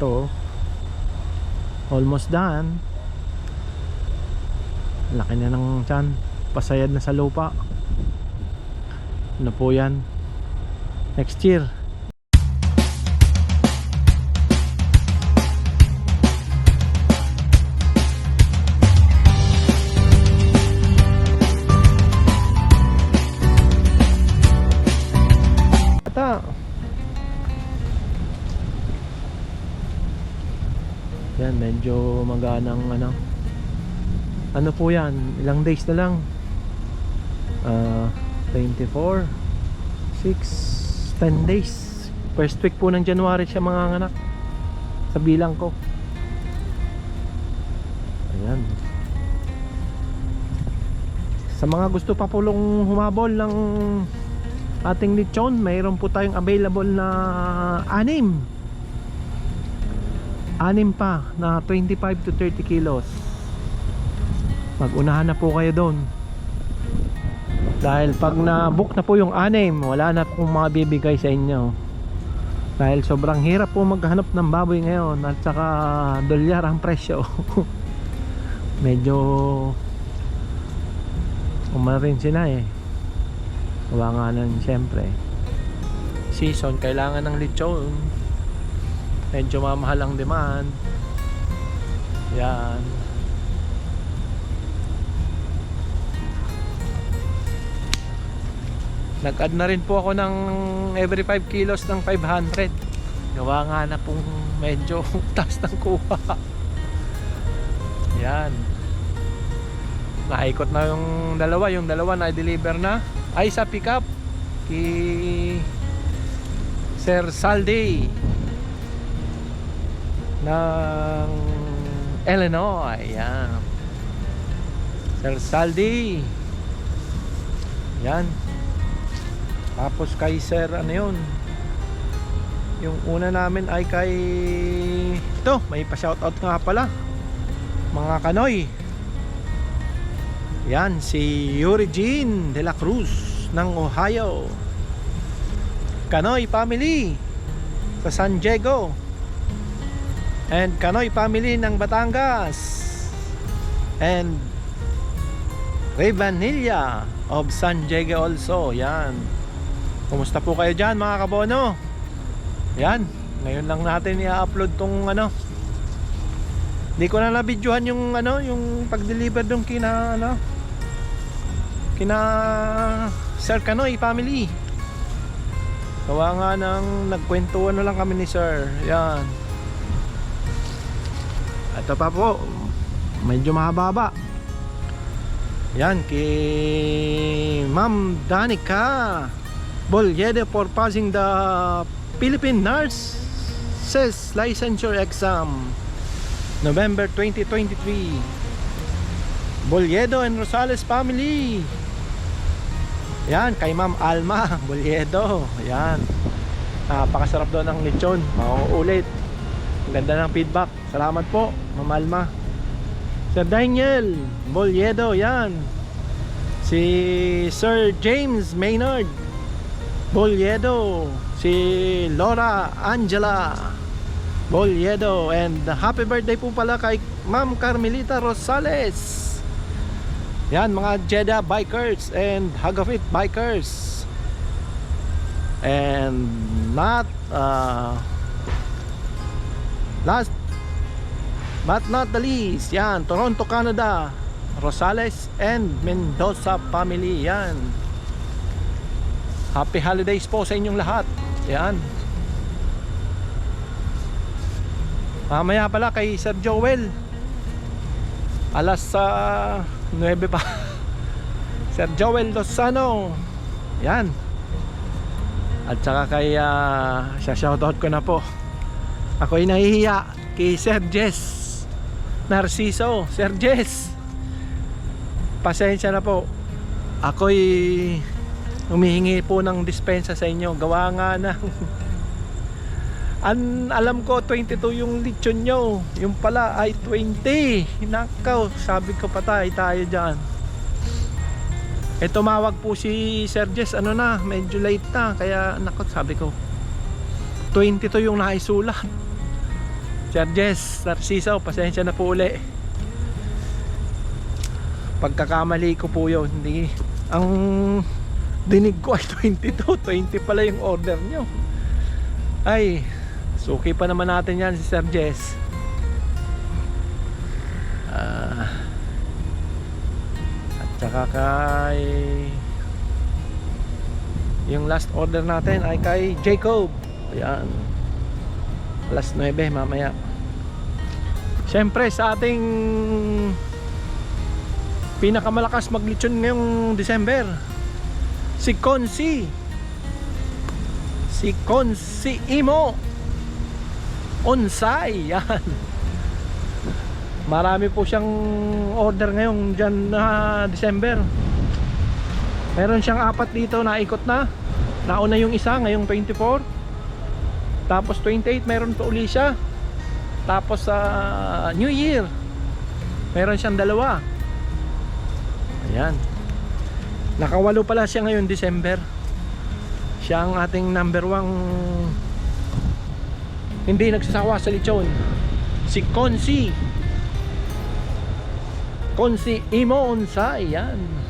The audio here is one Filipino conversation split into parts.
to. Almost done. Laki na ng tiyan pasayad na sa lupa. Ano po yan? Next year medyo maganang ano. Ano po yan? Ilang days na lang? Ah, 24 6 10 days. First week po ng January siya mga anak. Sa bilang ko. Ayan. Sa mga gusto pa pulong humabol ng ating lechon, mayroon po tayong available na anim anim pa na 25 to 30 kilos. Magunahan na po kayo doon. Dahil pag na book na po yung anim wala na pong mabibigay sa inyo. Dahil sobrang hirap po maghanap ng baboy ngayon at saka dolyar ang presyo. Medyo umano rin sila eh. Gawa nga nun syempre. Season kailangan ng lechon medyo mamahal ang demand. Yan. Nag-add na rin po ako ng every 5 kilos ng 500 gawa nga na pong medyo taas ng kuha. Yan. Naikot na yung dalawa. Yung dalawa na deliver na. Ay sa pickup kay Sir Saldi ng Illinois. Yan. Sir Saldi. Yan. Tapos kay Sir ano yun? Yung una namin ay kay ito may pa shoutout nga pala. Mga kanoy. Yan si Yuri Jean de la Cruz ng Ohio. Kanoy family sa San Diego and Kanoy family ng Batangas. And Ray Vanilla of San Diego also yan. Kumusta po kayo dyan mga kabono? Yan ngayon lang natin i-upload tong ano. Hindi ko na nabidyohan yung ano yung pag-deliver dong kina ano kina Sir Kanoy family. Gawa nga nang nagkwentuhan na lang kami ni Sir. Yan ito pa po. Medyo mahaba yan kay Ma'am Danica Bolyede for passing the Philippine Nurses Licensure Exam November 2023 Bolyedo and Rosales family. Yan kay Ma'am Alma Bolyedo yan. Napakasarap doon ng lechon. Mauulit ganda ng feedback. Salamat po Ma'am Alma Sir Daniel Bolyedo yan. Si Sir James Maynard Bolyedo si Laura Angela Bolyedo and happy birthday po pala kay Ma'am Carmelita Rosales. Yan mga Jeddah bikers and Hagafit bikers. And not uh, last but not the least yan Toronto Canada. Rosales and Mendoza family yan. Happy holidays po sa inyong lahat. Yan. Mamaya pala kay Sir Joel. Alas sa 9 pa. Sir Joel Lozano. Yan. At saka kay uh, shoutout ko na po ako'y nahihiya kay Sir Jess Narciso. Sir Jess pasensya na po. Ako'y humihingi po ng dispensa sa inyo. Gawa nga ng An alam ko 22 yung lechon nyo. Yung pala ay 20 nakaw sabi ko patay tayo dyan. Eh tumawag po si Sir Jess. Ano na medyo late na kaya nakot sabi ko 22 yung naisulat Jess, Narciso, pasensya na po uli. Pagkakamali ko po yun. Hindi, ang dinig ko ay 22, 20 pala yung order nyo. Ay, suki pa naman natin yan si Sir Jess. Ah, at saka kay yung last order natin ay kay Jacob. Ayan. Alas 9 mamaya. Siyempre sa ating pinakamalakas maglitsyon ngayong December si Consi. Si Consi Imo. Onsay yan marami po siyang order ngayon dyan na December. Meron siyang apat dito na ikot na. Nauna yung isa ngayong 24 tapos 28 meron pa uli siya. Tapos sa New Year meron siyang dalawa. Ayan. Nakawalo pala siya ngayon December. Siya ang ating number one. Hindi nagsasawa sa lechon. Si Consi. Consi Imo Onsay yan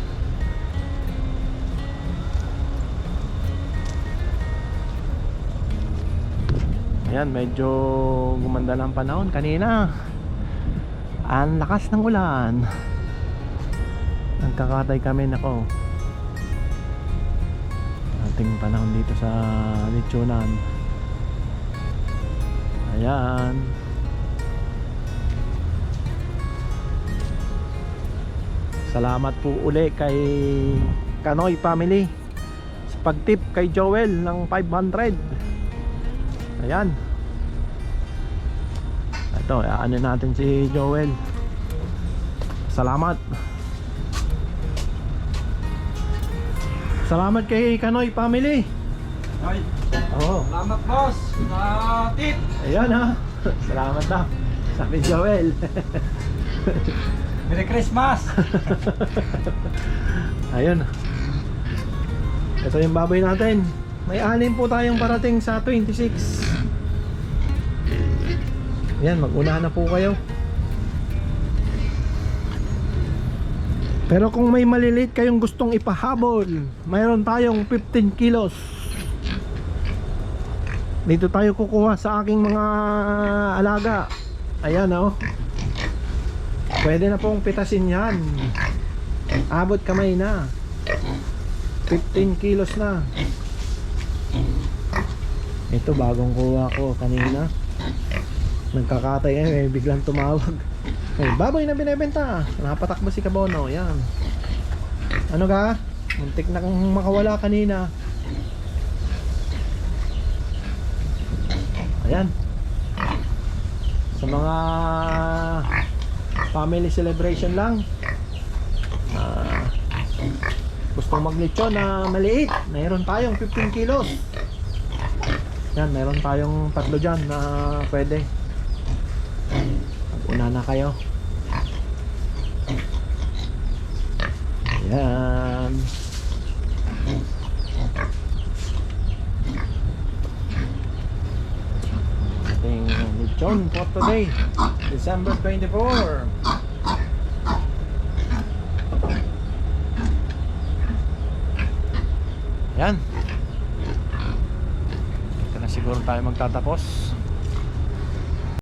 Ayan, medyo gumanda na ang panahon kanina. Ang lakas ng ulan. Nagkakatay kami nako. Ating panahon dito sa Lechonan. Ayan. Salamat po uli kay Kanoy family sa pagtip kay Joel ng 500. Ayan. Ito, ano natin si Joel. Salamat. Salamat kay Kanoy family. Ay, Oo. salamat boss. Sa tip. Ayan ha. Salamat na. Sabi Joel. Merry Christmas. Ayun. Ito yung baboy natin. May anim po tayong parating sa 26. Yan, mag-una na po kayo. Pero kung may malilit kayong gustong ipahabol, mayroon tayong 15 kilos. Dito tayo kukuha sa aking mga alaga. Ayan oh. Pwede na pong pitasin yan. Abot kamay na. 15 kilos na. Ito bagong kuha ko kanina. Nagkakatay eh, may biglang tumawag. Ay, baboy na binebenta. Napatakbo si Kabono. Yan. Ano ka? Muntik na kang makawala kanina. Ayan. Sa mga family celebration lang. Ah, gustong maglechon na maliit. Mayroon tayong 15 kilos. Yan, meron tayong tatlo dyan na pwede. Una na kayo. Yan. Ating lechon for today. December 24. Yan. Ito na siguro tayo magtatapos.